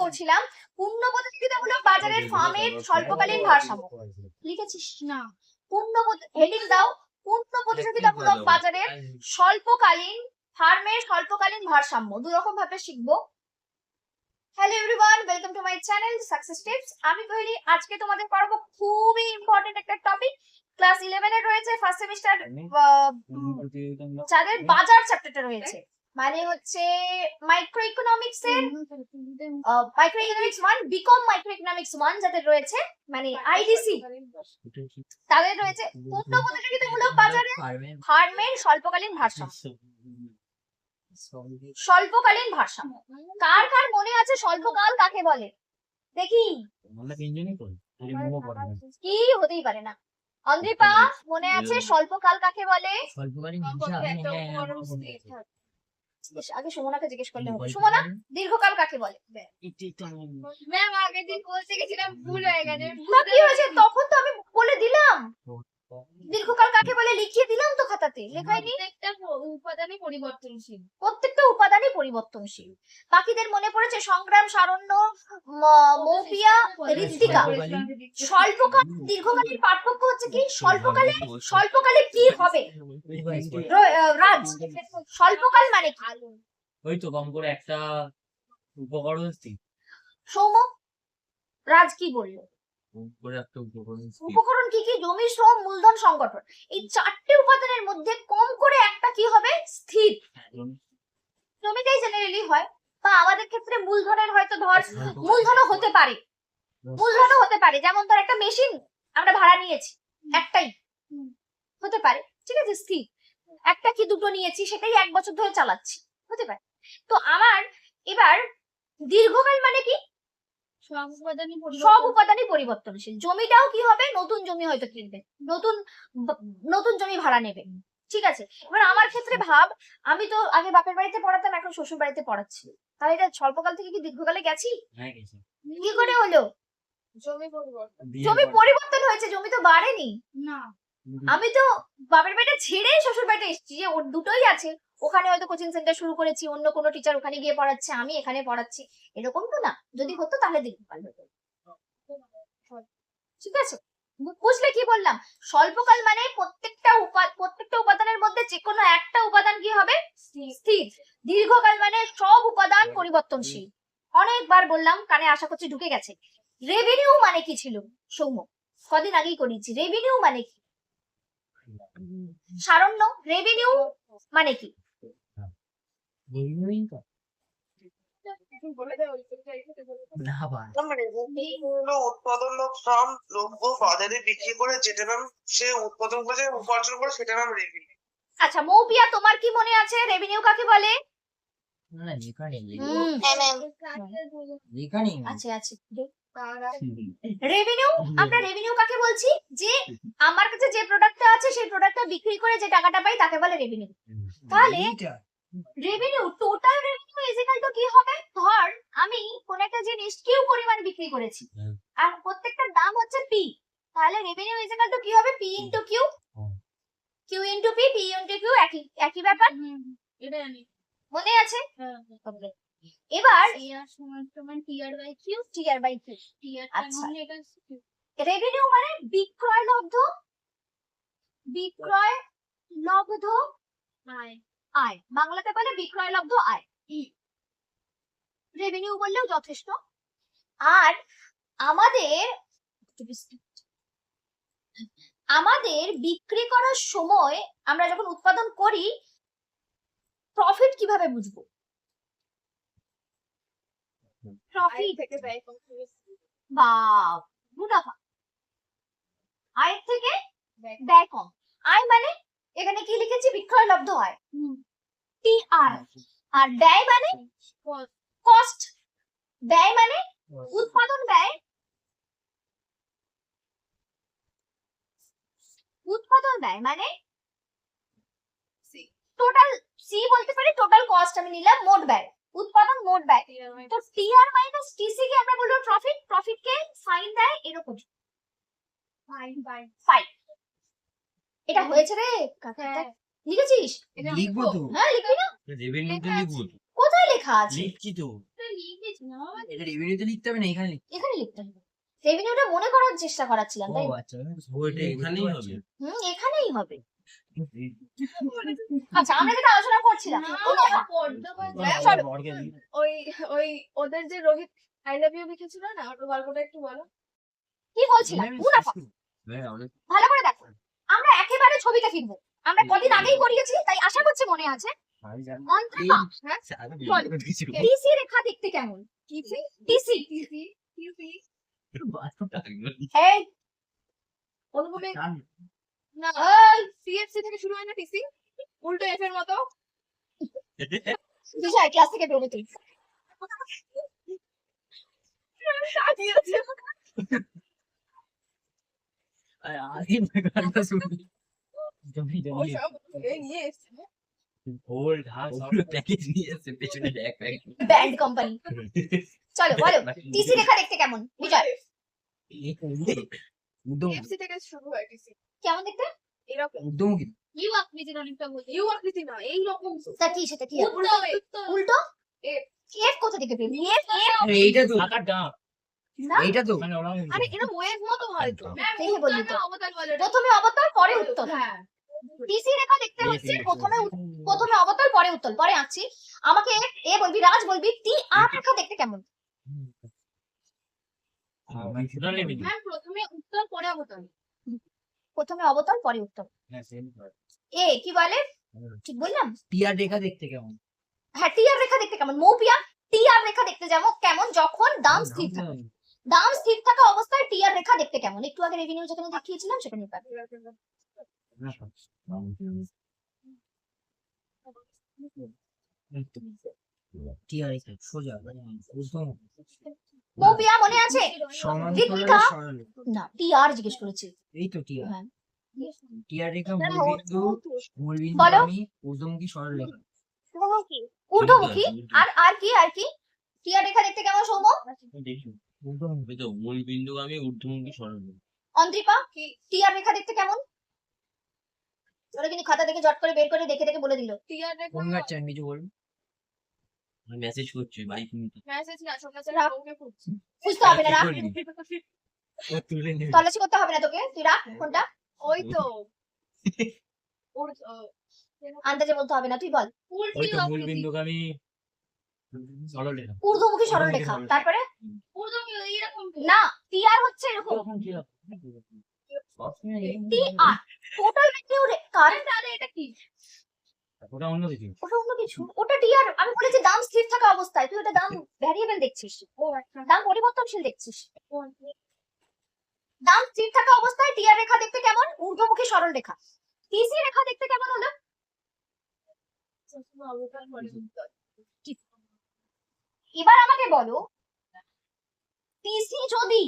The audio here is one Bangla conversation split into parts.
করছিলাম পূর্ণ প্রতিযোগিতামূলক বাজারের ফার্মের স্বল্পকালীন ভারসাম্য। লিখেছিস? না। পূর্ণ হেডিং দাও। পূর্ণ প্রতিযোগিতামূলক বাজারের স্বল্পকালীন ফার্মের স্বল্পকালীন ভারসাম্য। দু রকম ভাবে শিখব। Hello everyone welcome to my channel success tips আমি কহিলি আজকে তোমাদের পড়াবো খুবই ইম্পর্টেন্ট একটা টপিক ক্লাস ইলেভেন এর রয়েছে ফার্স্ট সেমিস্টার যাদের বাজার চ্যাপ্টারটা রয়েছে। মানে হচ্ছে মাইক্রো ইকোনমিক্স এর micro economics one BCom micro economics one যাদের রয়েছে মানে আইডিসি তাদের রয়েছে পূর্ণ প্রতিযোগিতামূলক বাজারে ফার্মের স্বল্পকালীন ভারসাম্য। স্বল্পকালীন ভারসাম্য। কার কার মনে আছে স্বল্পকাল কাকে বলে? দেখি। কি হতেই পারে না। অন্দ্রিপা মনে আছে স্বল্পকাল কাকে বলে? ইস, আগে সুমনাকে জিজ্ঞেস করলে হবে। সুমনা দীর্ঘকাল কাকে বলে? ম্যাম আগের দিন বলতে গেছিলাম ভুল হয়ে গেছে। তখন তো আমি বলে দিলাম। দীর্ঘকাল কাকে বলে? লিখিয়ে দিলাম তো খাতাতে। লেখাইনি প্রত্যেকটা উপাদানই পরিবর্তনশীল। প্রত্যেকটা উপাদানই পরিবর্তনশীল। বাকিদের মনে পড়েছে সংগ্রাম সারণ্য মৌপিয়া ঋত্বিকা। স্বল্পকাল দীর্ঘকালীন পার্থক্য হচ্ছে কি? স্বল্পকালে স্বল্পকালে কি হবে? রাজ। স্বল্পকাল মানে কি? ওই তো কম করে একটা উপকরণ সৌম রাজ কি বলল? উপকরণ কি কি? জমি শ্রম মূলধন সংগঠন। এই চারটে উপাদানের মধ্যে কম করে একটা কি হবে? স্থির। জমিটাই জেনারেলি হয়। বা আমাদের ক্ষেত্রে মূলধনের হয়তো ধর মূলধনও হতে পারে। মূলধনও হতে পারে। যেমন ধর একটা মেশিন আমরা ভাড়া নিয়েছি একটাই। হতে পারে। ঠিক আছে স্থির। একটা কি দুটো নিয়েছি সেটাই এক বছর ধরে চালাচ্ছি। হতে পারে। তো আমার এবার দীর্ঘকাল মানে কি? সব উপাদানই পরিবর্তনশীল। জমিটাও কি হবে? নতুন জমি হয়তো কিনবে। নতুন নতুন জমি ভাড়া নেবে। ঠিক আছে? এবার আমার ক্ষেত্রে ভাব আমি তো আগে বাপের বাড়িতে পড়াতাম এখন শ্বশুর বাড়িতে পড়াচ্ছি। তাহলে এটা স্বল্পকাল থেকে কি দীর্ঘকালে গেছি? হ্যাঁ কি করে হলো? জমি পরিবর্তন। জমি পরিবর্তন হয়েছে জমি তো বাড়েনি। না। আমি তো বাপের বাড়িটা ছেড়ে শ্বশুর বাড়িতে এসেছি যে ওর দুটোই আছে। ওখানে হয়তো কোচিং সেন্টার শুরু করেছি অন্য কোনো টিচার ওখানে গিয়ে পড়াচ্ছে আমি এখানে পড়াচ্ছি। এরকম তো না। যদি হতো তাহলে দীর্ঘকাল হতো ঠিক আছে? বুঝলে কি বললাম? স্বল্পকাল মানে প্রত্যেকটা প্রত্যেকটা উপাদানের মধ্যে যে কোনো একটা উপাদান কি হবে? স্থির। দীর্ঘকাল মানে সব উপাদান পরিবর্তনশীল। অনেকবার বললাম কানে আশা করছি ঢুকে গেছে। রেভিনিউ মানে কি ছিল? সৌম্য। কদিন আগেই করিয়েছি। রেভিনিউ মানে কি? সারণ্য। রেভিনিউ মানে কি? রেভিনিউ শ্রম দ্রব্য বাজারে বিক্রি করে যেটা ম্যাম সে উৎপাদন করে উপার্জন করে সেটা ম্যাম রেভিনিউ আচ্ছা মৌপিয়া তোমার কি মনে আছে? রেভিনিউ কাকে বলে? না লেখা নেই হুম, লেখা নেই আছে আছে। রেভিনিউ আমরা রেভিনিউ কাকে বলছি? যে আমার কাছে যে প্রোডাক্টটা আছে সেই প্রোডাক্টটা বিক্রি করে যে টাকাটা পাই তাকে বলে রেভিনিউ তাহলে revenue total revenue is equal to কি হবে? ধর আমি কোন একটা জিনিস কিউ পরিমাণ বিক্রি করেছি। আর প্রত্যেকটার দাম হচ্ছে পি তাহলে রেভিনিউ ইজ ইকুয়াল টু কি হবে? P into Q Q into P P into Q একই একই ব্যাপার। এটা জানি। মনে আছে? হ্যাঁ এবার সমান সমান TR by Q T R by Q আচ্ছা। মানে। রেভিনিউ মানে বিক্রয় লব্ধ। বিক্রয় লব্ধ। আয় আয়। বাংলাতে বলে বিক্রয় লব্ধ আয়। রেভিনিউ বললেও যথেষ্ট। আর আমাদের আমাদের বিক্রি করার সময় আমরা যখন উৎপাদন করি প্রফিট কীভাবে বুঝব? প্রফিট বা মুনাফা। আয়ের থেকে ব্যয় কম। আয় মানে এখানে কি লিখেছি? বিক্রয় লব্ধ আয় টি আর আর ব্যয় মানে? কস্ট ব্যয় মানে? উৎপাদন ব্যয়। উৎপাদন ব্যয় মানে? টোটাল সি বলতে পারি টোটাল কস্ট আমি নিলাম মোট ব্যয়। উৎপাদন মোট ব্যয়। তো টি আর মাইনাস টিসি কে আমরা বলব প্রফিট প্রফিট কে সাইন দেয় এরকম। ফাইন বাই ফাইভ এটা হয়েছে রে? কাকা হ্যাঁ। লিখেছিস? লিখব তো। হ্যাঁ লিখবি না? রেভিনিউ তো লিখব তো। কোথায় লেখা আছে? লিখছি তো। লিখেছি না বাবা এটা রেভিনিউতে লিখতে হবে না এখানে এখানে লিখতে হবে। রেভিনিউটা মনে করার চেষ্টা করাচ্ছিলাম তাই ও আচ্ছা ওইটা এখানেই হবে। হুম এখানেই হবে। আচ্ছা আমরা যেটা আলোচনা করছিলাম। ওই ওই ওদের যে রোহিত আই লাভ ইউ লিখেছিল না? ওটা গল্পটা একটু বলো। কি বলছিলাম? হ্যাঁ ভালো করে দেখো। আমরা একেবারে ছবিতে ফিরবো আমরা কদিন আগেই করিয়েছি তাই আশা করছি মনে আছে। হ্যাঁ। টিসি রেখা দেখতে কেমন? টিসি? অনুভবে না সিএফসি থেকে শুরু হয় না টিসি? উল্টো এফ এর মতো। ক্লাস থেকে বেরোবে তুই। আগে গানটা শুনবি হাউস প্যাকেজ নিয়ে এসে পেছনে ব্যাগ ব্যান্ড কোম্পানি চলো বলো টিসি রেখা দেখতে কেমন? বিজয়। উদ্যম থেকে শুরু হয় টিসি কেমন দেখতে? এরকম। উদ্যমুখী ইউ আকৃতির অনেকটা বলছে ইউ আকৃতি না এই রকম তা কি সেটা কি? উল্টো উল্টো? এফ। কোথা থেকে পেলি? এফ এফ এইটা তো। এইটা মানে আরে এরা ওয়েভ মতো হয় তো। অবতার প্রথমে অবতল পরে উত্তল হ্যাঁ। টিসি রেখা দেখতে হচ্ছে প্রথমে প্রথমে অবতল পরে উত্তল। পরে আঁকছি আমাকে এ বলবি রাজ বলবি টি আর রেখা দেখতে কেমন? ম্যাম প্রথমে উত্তর পরে অবতার প্রথমে অবতল পরে উত্তল। এ কি বলে? ঠিক বললাম? টিয়ার রেখা দেখতে কেমন? হ্যাঁ টি আর রেখা দেখতে কেমন? মৌপিয়া টি আর রেখা দেখতে যেমন কেমন যখন দাম স্থির থাকে। দাম স্থির থাকা অবস্থায় টি আর রেখা দেখতে কেমন? একটু আগে রেভিনিউ যেখানে দেখিয়েছিলাম সেখানে পাবে। মনে আছে? না জিজ্ঞেস করেছি। এই তো। রেখা। আমি ঊর্ধ্বমুখী ঊর্ধ্বমুখী আর আর কি আর কি? রেখা দেখতে কেমন সৌম দেখি। ঊর্ধ্বমুখী তো আমি অন্ত্রিপা টি রেখা দেখতে কেমন? ওরা কিন্তু খাতা থেকে জট করে বের করে দেখে দেখে বলে দিল। টিয়ার রেখা কোন গাছ চান কিছু বলুন আমি মেসেজ করছি বাইক নিতে মেসেজ না সোমনাথের রাখ। বউকে খুঁজছে। বুঝতে হবে না রাখ। ও তুলে নেবে। তল্লাশি করতে হবে না তোকে তুই রাখ কোনটা ওই তো। ওর আন্দাজে বলতে হবে না তুই বল। ওই তো মূল বিন্দুকে আমি সরল রেখা ঊর্ধ্বমুখী সরল রেখা তারপরে? না টি আর হচ্ছে এরকম। টোটাল রেভিনিউ কারেন্ট আরে এটা কি? ওটা অন্য কিছু। ওটা অন্য কিছু। ওটা টি আমি বলেছি দাম স্থির থাকা অবস্থায়। তুই ওটা দাম ভ্যারিয়েবল দেখছিস। দাম পরিবর্তনশীল দেখছিস। দাম স্থির থাকা অবস্থায় রেখা দেখতে কেমন? ঊর্ধ্বমুখী সরল রেখা। টিসি রেখা দেখতে কেমন হলো? এবার আমাকে বলো টিসি যদি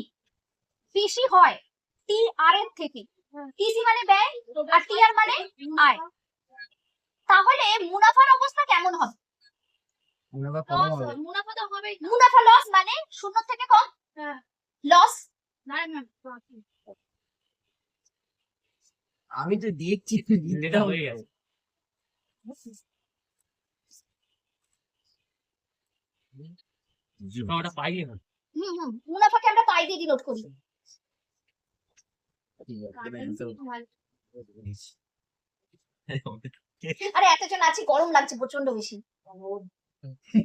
বেশি হয় টি আর এর থেকে। টিসি মানে ব্যয় আর টি আর মানে আয়। তাহলে মুনাফার অবস্থা কেমন হবে? মুনাফা কম লস হবে। মুনাফা তো হবেই না। মুনাফা লস মানে শূন্য থেকে কম? হ্যাঁ। লস আমি তো দেখছি এটা হয়ে গেছে। মুনাফাকে আমরা পাই দিয়ে ডিনোট করি। আরে এতজন আছি গরম লাগছে প্রচণ্ড বেশি।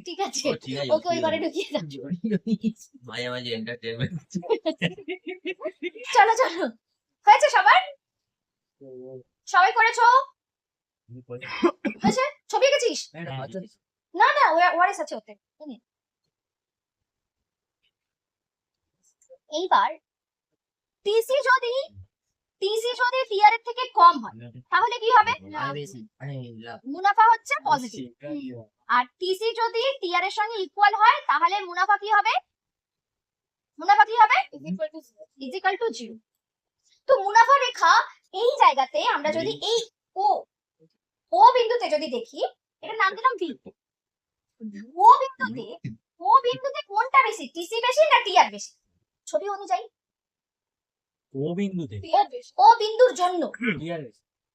ঠিক আছে ও, ঠিক আছে, ওকে ওই ঘরে ঢুকিয়ে দাও। মাঝে মাঝে এন্টারটেনমেন্ট চলো চলো। হয়েছে সবার? সবাই করেছ? হয়েছে? ছবি এঁকেছিস? না না ওয়ারেস আছে ওতে। এইবার টিসি যদি টিসি যদি টিআর এর থেকে কম হয় তাহলে কি হবে? আরে লাভ মুনাফা হচ্ছে পজিটিভ আর টিসি যদি টিআর এর সঙ্গে ইকুয়াল হয় তাহলে মুনাফা কি হবে? মুনাফা কি হবে? ইজিক্যাল টু জিরো তো মুনাফা রেখা এই জায়গাতে আমরা যদি এই ও ও বিন্দুতে যদি দেখি এটার নাম দিলাম ভি ও বিন্দুতে ও বিন্দুতে কোনটা বেশি? টিসি বেশি না টিআর বেশি? ছবি অনুযায়ী। ও বিন্দুতে ও বিন্দুর জন্য।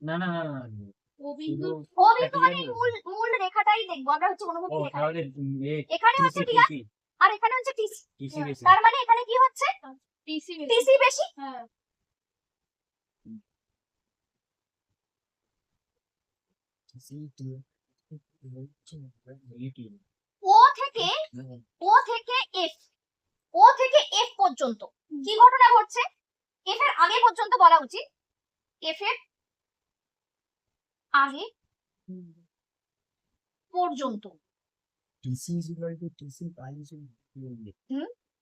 না না না না না। ও বিন্দু ও বিন্দু মানে মূল মূল রেখাটাই দেখব আমরা হচ্ছে অনুভূতি রেখা। এখানে হচ্ছে টিসি আর? এখানে হচ্ছে টিসি টিসি তার মানে এখানে কি হচ্ছে? টিসি টিসি বেশি? হ্যাঁ। ও থেকে ও থেকে এফ ও থেকে এফ পর্যন্ত। কি ঘটনা ঘটছে? এফ এর আগে পর্যন্ত বলা উচিত। এফ এর আগে পর্যন্ত।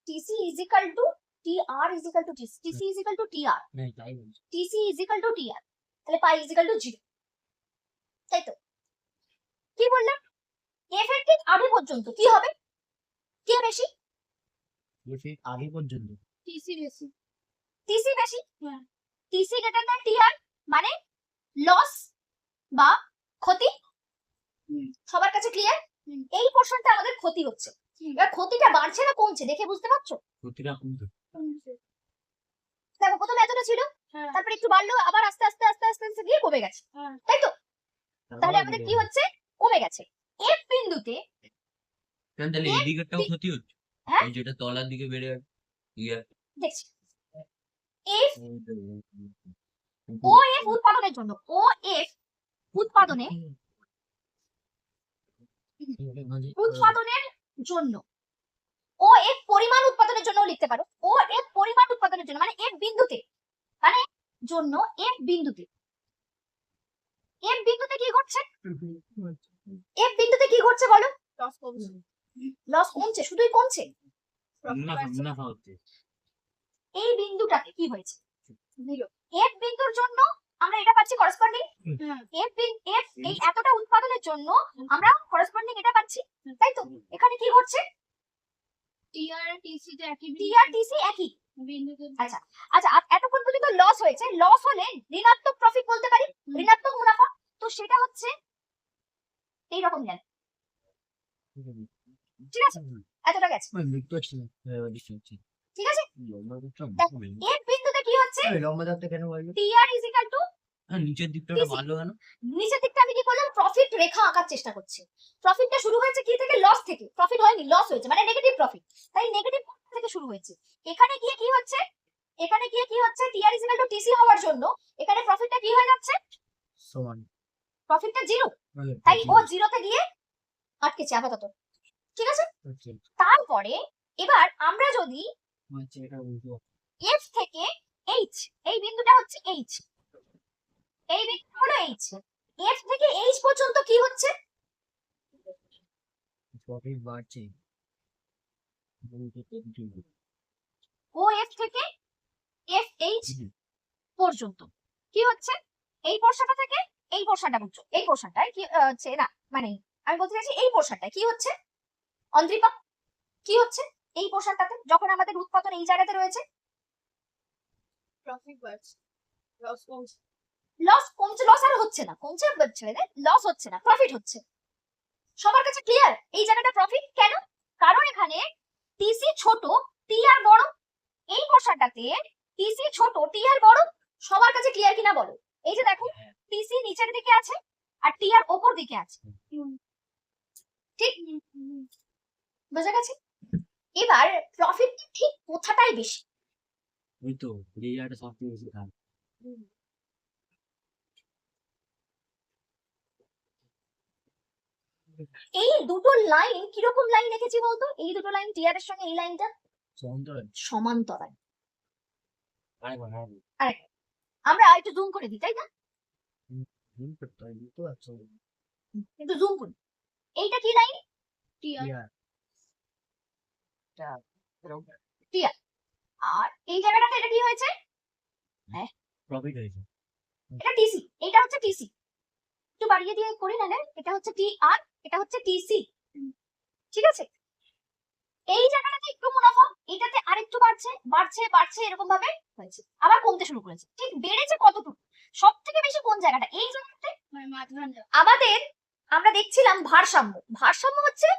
TC is equal to T R is equal to TC TC is equal to T R TC is equal to T R তাহলে pi is equal to zero তাই তো? কি বললাম এফ এর ঠিক আগে পর্যন্ত কি হবে? কে বেশি? আগে পর্যন্ত। টিসি বেশি। টিসি বেশি। টিসি গ্রেটার দ্যান টিআর মানে লস বা ক্ষতি? সবার কাছে ক্লিয়ার এই পোর্শনটা আমাদের ক্ষতি হচ্ছে। এবার ক্ষতিটা বাড়ছে না কমছে দেখে বুঝতে পারছ? প্রতিটা কিন্তু দেখো প্রথমে এতটা ছিল হ্যাঁ। তারপরে একটু বাড়লো আবার আস্তে আস্তে আস্তে আস্তে আস্তে গিয়ে কমে গেছে। হ্যাঁ। তাই তো? তাহলে আমাদের কি হচ্ছে? কমে গেছে। এফ বিন্দুতে তাহলে এ- এদিকেরটাও বি- ক্ষতি হচ্ছে? হ্যাঁ? যেটা তলার দিকে বেড়ে ইয়ে। দেখছি। এফ ও এফ উৎপাদনের জন্য ও এফ উৎপাদনে উৎপাদনের জন্য ও এফ পরিমাণ উৎপাদনের জন্য লিখতে পারো ও এফ পরিমাণ উৎপাদনের জন্য মানে এফ বিন্দুতে মানে জন্য এফ বিন্দুতে এফ বিন্দুতে কি ঘটছে? এফ বিন্দুতে কি ঘটছে বলো? লস কমছে। লস কমছে শুধুই কমছে? এই বিন্দুটাতে কি হয়েছে? জিরো এফ বিন্দুর জন্য আমরা এটা পাচ্ছি করসপন্ডিং হ্যাঁ এফ এফ এই এতটা উৎপাদনের জন্য আমরা করসপন্ডিং এটা পাচ্ছি। তাই তো? এখানে কি ঘটছে? টিআর আর টিসি তে একই টি আর টিসি একই। আচ্ছা আচ্ছা এতক্ষণ পর্যন্ত লস হয়েছে। লস হলে ঋণাত্মক প্রফিট বলতে পারি? ঋণাত্মক মুনাফা? তো সেটা হচ্ছে এই রকম ঠিক আছে? এতটা গেছে। ঠিক আছে? এর বিন্দুতে কি হচ্ছে? লম্বা দাগটা কেন বলল? টি ইজ ইকাল টু হ্যাঁ, নিচের দিকটা ভালো কেন? নিচের দিকটা আমি কি করলাম? প্রফিট রেখা আঁকার চেষ্টা করছি। প্রফিটটা শুরু হয়েছে কি থেকে? লস থেকে। প্রফিট হয়নি লস হয়েছে মানে নেগেটিভ প্রফিট তাই নেগেটিভ থেকে শুরু হয়েছে। এখানে গিয়ে কি হচ্ছে? এখানে গিয়ে কি হচ্ছে? T is equal to TC হওয়ার জন্য এখানে প্রফিটটা কি হয়ে যাচ্ছে? সমান। প্রফিটটা জিরো তাই ও জিরোতে গিয়ে আটকেছে আপাতত। ঠিক আছে? তারপরে এবার আমরা যদি এফ থেকে এইচ এই বিন্দুটা হচ্ছে এইচ এই বিন্দুটা হলো এইচ এফ থেকে এইচ পর্যন্ত কি হচ্ছে? ও এফ থেকে এফ এইচ পর্যন্ত। কি হচ্ছে? এই পোর্শনটা থেকে এই পোর্শনটা বুঝছ এই পোর্শনটায় কি হচ্ছে না মানে আমি বলতে চাইছি এই পোর্শনটায় কি হচ্ছে? অন্দ্রিপা কি হচ্ছে? এই পোর্শনটাতে যখন আমাদের উৎপাদন এই জায়গাতে রয়েছে? প্রফিট বাড়ছে। লস কমছে। লস কমছে লস আর হচ্ছে না। কমছে লস হচ্ছে না প্রফিট হচ্ছে। সবার কাছে ক্লিয়ার এই জায়গাটা প্রফিট কেন? কারণ এখানে টিসি ছোট টি আর বড়। এই পোর্শনটাতে টিসি ছোট টি আর বড় সবার কাছে ক্লিয়ার কিনা বলো? এই যে দেখো টিসি নিচের দিকে আছে আর টি আর ওপর দিকে আছে। ঠিক? বোঝা গেছে? এবার প্রফিট ঠিক কোথাটাই বেশি? ওই তো জায়গাটা সবচেয়ে বেশি খারাপ এই দুটো লাইন কীরকম লাইন রেখেছি বলতো? এই দুটো লাইন টিআর এর সঙ্গে এই লাইনটা সমান্তরাল। আরেকবার। আমরা একটু জুম করে দিই তাই না? একটু জুম করি। এইটা কি লাইন টিআর আর এই জায়গাটাতে এটা কি হয়েছে? প্রফিট হয়েছে। এটা টিসি এটা হচ্ছে টিসি একটু বাড়িয়ে দিয়ে করি না এটা হচ্ছে টি আর এটা হচ্ছে টিসি ঠিক আছে? এই জায়গাটাতে একটু মুনাফা এটাতে আরেকটু বাড়ছে বাড়ছে বাড়ছে এরকম ভাবে হয়েছে। আবার কমতে শুরু করেছে। ঠিক বেড়েছে কতটুকু? সব থেকে বেশি কোন জায়গাটা? এই জায়গাটাতে মানে আমাদের আমরা দেখছিলাম ভারসাম্য। ভারসাম্য হচ্ছে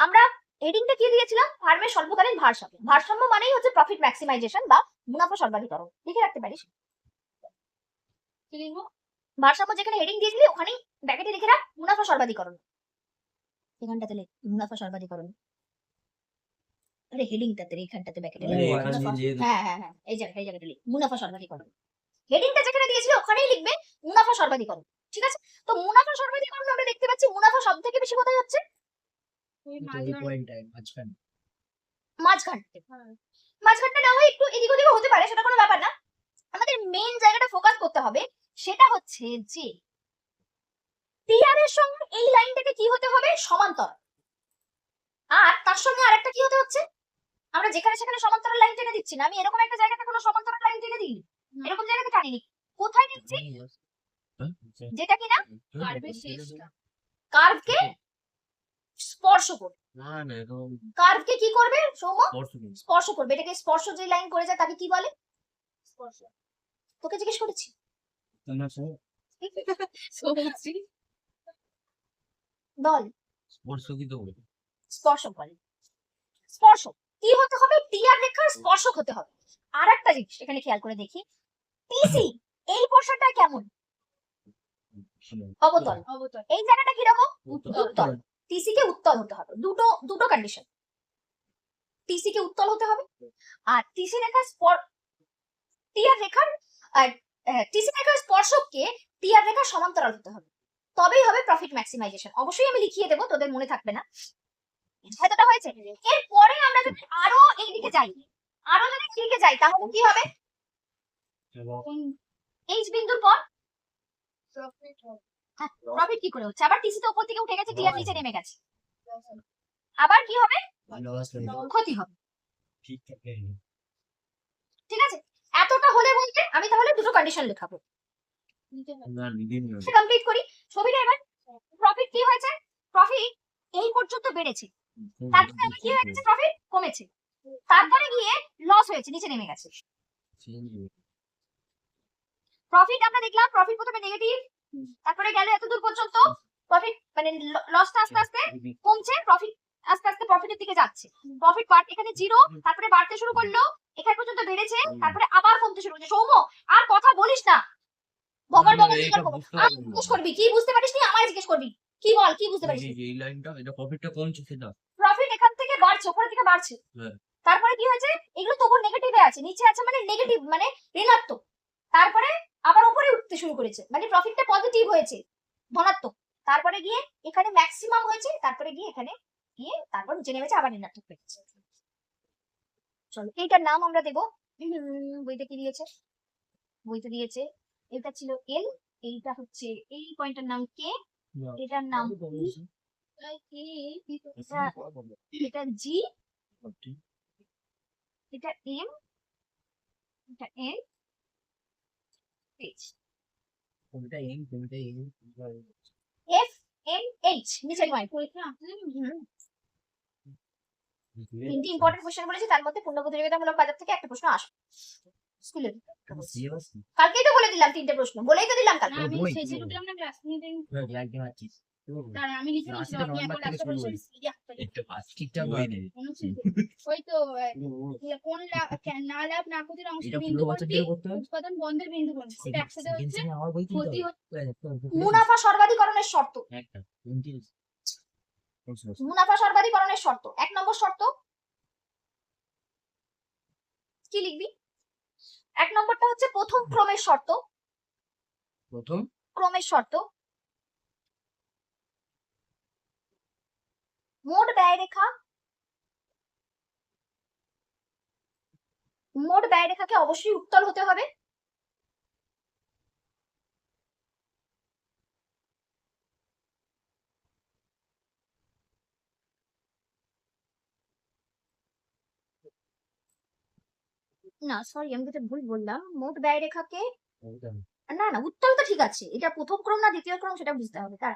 আমরা হেডিংটা কি দিয়েছিলাম? ফার্মের স্বল্পকালীন ভারসাম্য। ভারসাম্য মানেই হচ্ছে প্রফিট ম্যাক্সিমাইজেশন বা মুনাফা সর্বাধিকরণ। লিখে রাখতে পারিস? ভারসাম্য যেখানে হেডিং দিয়েছিলি ওখানেই ব্যাকেটে লিখে রাখ মুনাফা সর্বাধিকরণ। এখানটাতে লেখ মুনাফা সর্বাধিকরণ। আরে হেডিংটাতে এখানটাতে ব্যাকেটে যে হ্যাঁ হ্যাঁ হ্যাঁ এই জায়গাটা এই জায়গাটা লিখ। মুনাফা সর্বাধিকরণ। হেডিংটা যেখানে দিয়েছিল ওখানেই লিখবে মুনাফা সর্বাধিকরণ। ঠিক আছে? তো মুনাফা সর্বাধিকরণ আমরা দেখতে পাচ্ছি মুনাফা সব থেকে বেশি কোথায় হচ্ছে? মাঝখানটা না হয় একটু এদিক ওদিক হতে পারে সেটা কোনো ব্যাপার না। আমাদের মেইন জায়গাটা ফোকাস করতে হবে সেটা হচ্ছে যে টিআর এর সঙ্গে এই লাইনটাকে কি হতে হবে? সমান্তর আর তার সঙ্গে আরেকটা কি হতে হচ্ছে? আমরা যেখানে সেখানে সমান্তরাল লাইন টেনে দিচ্ছি না। আমি এরকম একটা জায়গাতে কোনো সমান্তরাল লাইন টেনে দিই এরকম জায়গাতে টানিনি। কোথায় দিচ্ছি যেটা কিনা? কার্ভের শেষটা। কার্ভকে স্পর্শ করবে। না না এরকম কার্ভকে কি করবে? সৌম্য? স্পর্শ করবে। এটাকে স্পর্শ যে লাইন করে যায় তাকে কি বলে? স্পর্শ। তোকে জিজ্ঞেস করেছি। বল। স্পর্শ কি তো বলে? স্পর্শ বলে। স্পর্শ। কি হতে হবে? রেখার স্পর্শক হতে হবে। আর একটা জিনিস এখানে খেয়াল করে দেখি। টিসি এই পোর্শনটা কেমন? অবতল। অবতল। এই জায়গাটা কীরকম? উত্তর। উত্তল। টিসি কে উত্তল হতে হবে। দুটো দুটো কন্ডিশন টিসি কে উত্তল হতে হবে। আর টিসি রেখার স্পর টিআর রেখার টিসি রেখার স্পর্শককে টিআর রেখার সমান্তরাল হতে হবে। তবেই হবে প্রফিট ম্যাক্সিমাইজেশন অবশ্যই আমি লিখিয়ে দেবো তোদের মনে থাকবে না। এতটা হয়েছে। এরপরে আমরা যদি আরও এইদিকে যাই আরও যদি এদিকে যাই তাহলে কি হবে? এইচ বিন্দুর পর প্রফিট প্রফিট কি করে হচ্ছে? আবার টিসি তো উপর থেকে উঠে গেছে টিআর নিচে নেমে গেছে। আবার কি হবে? হয়ে ক্ষতি হবে। ঠিক থাকে ঠিক আছে? এতটা হলে বলতে আমি তাহলে দুটো কন্ডিশন লেখাবো। না কমপ্লিট করি। ছবিটা এবার। প্রফিট কি হয়েছে? প্রফিট এই পর্যন্ত বেড়েছে। তারপরে আবার কি হয়েছে? প্রফিট কমেছে। তারপরে গিয়ে লস হয়েছে নিচে নেমে গেছে। প্রফিট আমরা দেখলাম প্রফিট প্রথমে নেগেটিভ তারপরে গেল এত দূর পর্যন্ত প্রফিট মানে লসটা আস্তে আস্তে কমছে প্রফিট আস্তে আস্তে প্রফিটের দিকে যাচ্ছে। প্রফিট বাড় এখানে জিরো তারপরে বাড়তে শুরু করল এখানে পর্যন্ত বেড়েছে তারপরে আবার কমতে শুরু করছে সৌম্য আর কথা বলিস না। বকর না, না, বকর জিজ্ঞেস করবি কি বুঝতে পারিস নি? আমায় জিজ্ঞেস করবি। কি বল কি বুঝতে পারিস এই লাইনটা এটা প্রফিটটা কমছে সেটা। প্রফিট এখান থেকে বাড়ছে উপরের দিকে বাড়ছে। হ্যাঁ। তারপরে কি হয়েছে? এগুলো তো উপর নেগেটিভে আছে নিচে আছে মানে নেগেটিভ মানে ঋণাত্মক। তারপরে আবার উপরে উঠতে শুরু করেছে। মানে প্রফিটটা পজিটিভ হয়েছে ধনাত্মক। তারপরে গিয়ে এখানে ম্যাক্সিমাম হয়েছে তারপরে গিয়ে এখানে গিয়ে তারপর নিচে নেমেছে আবার ঋণাত্মক হয়েছে চলো এইটার নাম আমরা দেবো। বইতে কি দিয়েছে? বইতে দিয়েছে এটা ছিল এল এইটা হচ্ছে এই পয়েন্টের নাম কে এটার নাম এটা জি এটা এম এটা এন এইচ কোনটা এম কোনটা এম এফ এন এইচ নিচের পয়েন্ট পরীক্ষা তিনটি ইম্পর্টেন্ট কোশ্চেন বলেছি তার মধ্যে পূর্ণ প্রতিযোগিতামূলক বাজার থেকে একটা প্রশ্ন আসবে স্কুলে কালকেই তো বলে দিলাম তিনটে প্রশ্ন বলেই তো দিলাম কালকে আমি। ওই তো কোন লাভ না লাভ ক্ষতির অংশ বিন্দু উৎপাদন বন্ধের বিন্দু কোনটি সেটা একসাথে হচ্ছে ক্ষতি মুনাফা সর্বাধিকরণের শর্ত। মুনাফা সর্বাধিকরণের শর্ত। এক নম্বর শর্ত। কি লিখবি? এক নম্বরটা হচ্ছে প্রথম ক্রমের শর্ত। প্রথম? ক্রমের শর্ত। মোট ব্যয় রেখা মোট ব্যয় রেখাকে অবশ্যই উত্তল হতে হবে। না সরি আমি যেটা ভুল বললাম মোট ব্যয় রেখাকে না না উত্তল তো ঠিক আছে। এটা প্রথম ক্রম না দ্বিতীয় ক্রম সেটা বুঝতে হবে। তার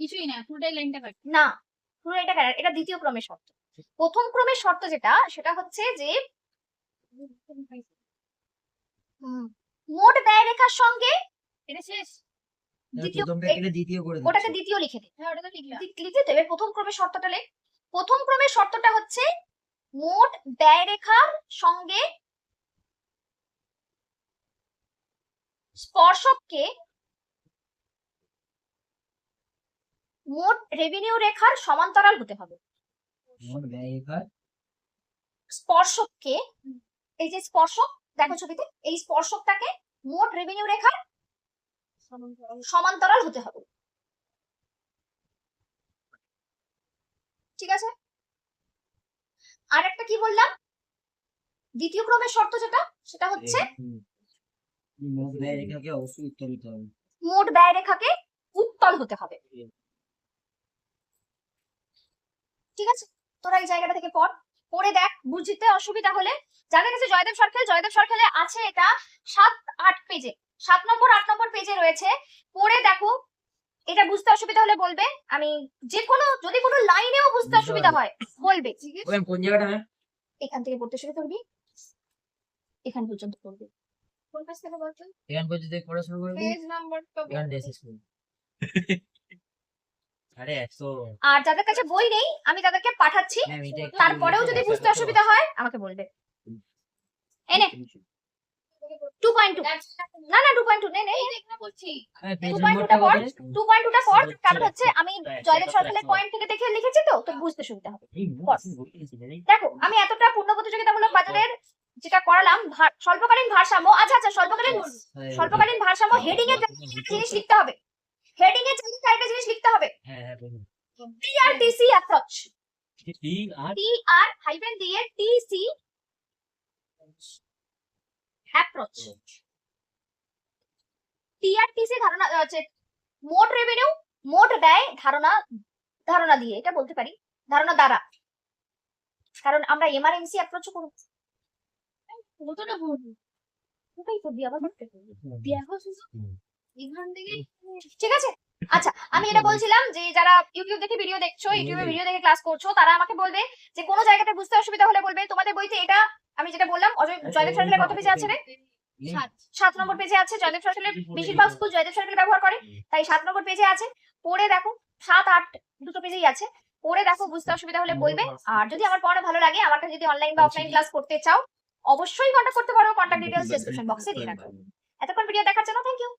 কিছুই না পুরোটাই লাইনটা কাট না পুরো এটা কেন? এটা দ্বিতীয় ক্রমের শর্ত। প্রথম ক্রমের শর্ত যেটা সেটা হচ্ছে যে মোট ব্যয় রেখার সঙ্গে এটা শেষ। দ্বিতীয় প্রথম ব্র্যাকেটে দ্বিতীয় করে ওটাকে দ্বিতীয় লিখে দে। হ্যাঁ ওটা তো লিখলাম দি- লিখে দেবে প্রথম ক্রমের শর্তটা লেখ প্রথম ক্রমের শর্তটা হচ্ছে মোট ব্যয় রেখার সঙ্গে স্পর্শককে মোট রেভিনিউ রেখার সমান্তরাল হতে হবে। মোট ব্যয় রেখার? স্পর্শককে এই যে স্পর্শক দেখো ছবিতে এই স্পর্শকটাকে মোট রেভিনিউ রেখার সমান্তরাল হতে হবে। ঠিক আছে? আর একটা কি বললাম? দ্বিতীয় ক্রমের শর্ত যেটা সেটা হচ্ছে মোট ব্যয় রেখাকে অবশ্যই উত্তরিত হবে। মোট ব্যয় রেখাকে উত্তল হতে হবে। ঠিক আছে? তোরা এই জায়গাটা থেকে পড়। পড়ে দেখ বুঝতে অসুবিধা হলে। যাদের কাছে জয়দেব সরকার জয়দেব সরকারে আছে এটা সাত আট পেজে সাত নম্বর আট নম্বর পেজে রয়েছে। পড়ে দেখো। এটা বুঝতে অসুবিধা হলে বলবে। আমি যে কোনো যদি কোনো লাইনেও বুঝতে অসুবিধা হয় বলবে। কোন জায়গাটা এখান থেকে পড়তে শুরু করবি। এখান পর্যন্ত পড়বি। কোন পাশ থেকে বলতো এখান পর্যন্ত পড়া শুরু করবি। পেজ নাম্বারটা এখান দিয়ে শেষ করবি আরে যাদের কাছে বই নেই আমি তাদেরকে পাঠাচ্ছি। একটু তারপরেও যদি বুঝতে অসুবিধা হয় আমাকে বলবে। এনে টু পয়েন্ট টু না না টু পয়েন্ট টু নে হ্যাঁ, টু পয়েন্ট টুটা পড়। বলে। টু পয়েন্ট টুটা পড়। কারণ হচ্ছে আমি হ্যাঁ, জয়দেব সরকারের পয়েন্ট থেকে দেখে লিখেছি তো তোর বুঝতে সুবিধা হবে। দেখো আমি এতটা পূর্ণ প্রতিযোগিতামূলক বাজারের যেটা করালাম স্বল্পকালীন ভারসাম্য আচ্ছা আচ্ছা স্বল্পকালীন হ্যাঁ, স্বল্পকালীন ভারসাম্য হেডিং এর জিনিস লিখতে হবে। হেডিং এর জায়গায় চারটা জিনিস লিখতে হবে। হ্যাঁ হ্যাঁ approach T R T R hyphen দিয়ে টিসি অ্যাপ্রোচ টিআরটিসি ধারণা আহ, মোট রেভিনিউ মোট ব্যয় ধারণা ধারণা দিয়ে এটা বলতে পারি ধারণা দ্বারা। কারণ আমরা এমআরএমসি অ্যাপ্রোচ করব। কতটা ভুল ওটাই করবি আবার দেখো শুধু এখান থেকে ঠিক আছে? আচ্ছা আমি এটা বলছিলাম যে যারা ইউটিউব দেখে ভিডিও দেখছ ইউটিউবে ভিডিও দেখে ক্লাস করছ তারা আমাকে বলবে যে কোনো জায়গাতে বুঝতে অসুবিধা হলে বলবে। তোমাদের বইতে এটা আমি যেটা বললাম অজয় জয়দেব সরকারের কত পেজে আছে রে? সাত নম্বর পেজে আছে জয়দেব সরকারের বেশিরভাগ স্কুল জয়দেব সরকার ব্যবহার করে তাই সাত নম্বর পেজে আছে। পড়ে দেখো সাত আট দুটো পেজেই আছে। পড়ে দেখো বুঝতে অসুবিধা হলে বলবে। আর যদি আমার পড়ানো ভালো লাগে আমার কাছে যদি অনলাইন বা অফলাইন ক্লাস করতে চাও অবশ্যই কন্ট্যাক্ট করতে পারো। কন্ট্যাক্ট ডিটেলস ডেসক্রিপশন বক্সে দিয়ে রাখব এতক্ষণ ভিডিও দেখার জন্য থ্যাংক ইউ